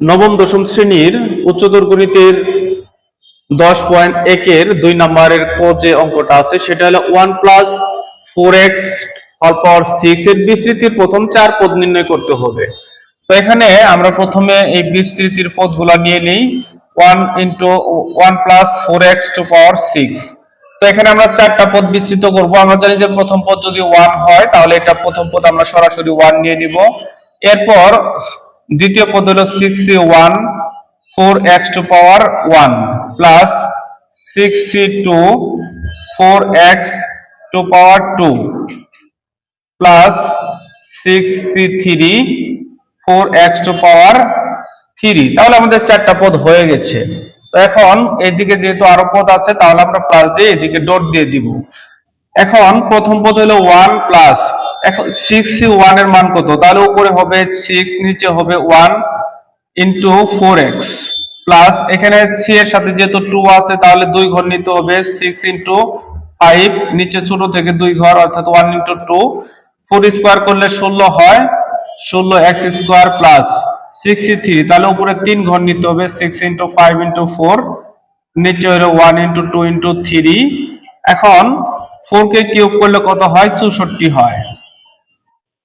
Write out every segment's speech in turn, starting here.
নবম, দশম শ্রেণির উচ্চতর গণিতের দশ পয়েন্ট একের দুই নম্বরের ক যে অঙ্কটা আছে, সেটা হলো one plus four x all power six এর বিস্তৃতির প্রথম চার পদ নির্ণয় করতে হবে। তো এখানে আমরা প্রথমে এই বিস্তৃতির পদগুলো নিয়ে নিই, one into one plus four x two power six. তো এখানে আমরা চারটা পদ বিস্তৃত করব, আমরা জানি যে প্রথম পদ যদি ওয়ান হয়, তাহলে এটা প্রথম পদ আমরা সরাসরি ওয়ান নিয়ে নিব। এরপর দ্বিতীয় পদ হলো six C one four x two power one plus six C two four x two power two plus six C three four x two power three তাহলে আমাদের চারটা পদ হয়ে গেছে। তো এখন এদিকে যেহেতু আরও পদ আছে, তাহলে আমরা প্লাস দিয়ে এদিকে ডট দিয়ে দিব। এখন প্রথম পদ হলো ওয়ান প্লাস এখন সিক্স ওয়ানের মান কত? তাহলে উপরে হবে সিক্স নিচে হবে one into four x plus এখানে সি এর সাথে যেহেতু টু আছে, তাহলে দুই ঘর নিতে হবে সিক্স ইন্টু ফাইভ নিচে ছোট থেকে দুই ঘর, অর্থাৎ one into two four square করলে ষোলো হয়, ষোলো x square plus sixty three তাহলে উপরে তিন ঘর নিতে হবে six into five into four নিচে হলো one into two into three এখন ফোর কে কিউব করলে কত হয়? চৌষট্টি হয়।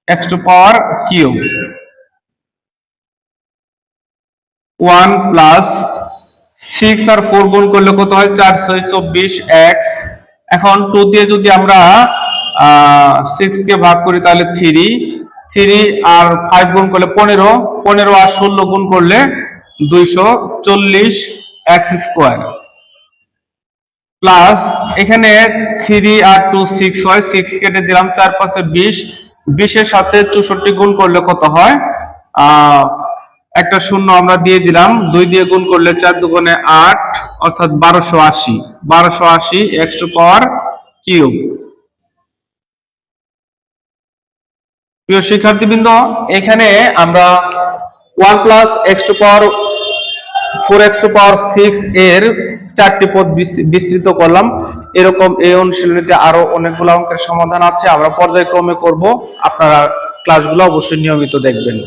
X two power cube one plus six আর ফোর গুণ করলে কত হয়? চার ছয় চব্বিশ এক্স এখন টু দিয়ে যদি আমরা সিক্স কে ভাগ করি তাহলে থ্রি থ্রি আর ফাইভ গুণ করলে পনেরো। পনেরো আর ষোলো গুণ করলে দুইশো চল্লিশ এক্স স্কোয়ার প্লাস এখানে থ্রি আর টু সিক্স হয়। সিক্স কেটে দিলাম, চার পাঁচে বিশ। বিশের সাথে চৌষট্টি গুণ করলে কত হয়? একটা শূন্য আমরা দিয়ে দিলাম। দুই দিয়ে গুণ করলে চার দুগুণে আট, অর্থাৎ বারোশো আশি। বারোশো আশি এক্স টু পাওয়ার কিউব প্রিয় শিক্ষার্থীবৃন্দ, এখানে আমরা one plus x two power four x two power six এর চারটি পদ বিস্তৃত করলাম। এরকম এই অনুশীলনীতে আরও অনেকগুলো অঙ্কের সমাধান আছে। আমরা পর্যায়ক্রমে করব। আপনারা ক্লাসগুলো অবশ্যই নিয়মিত দেখবেন।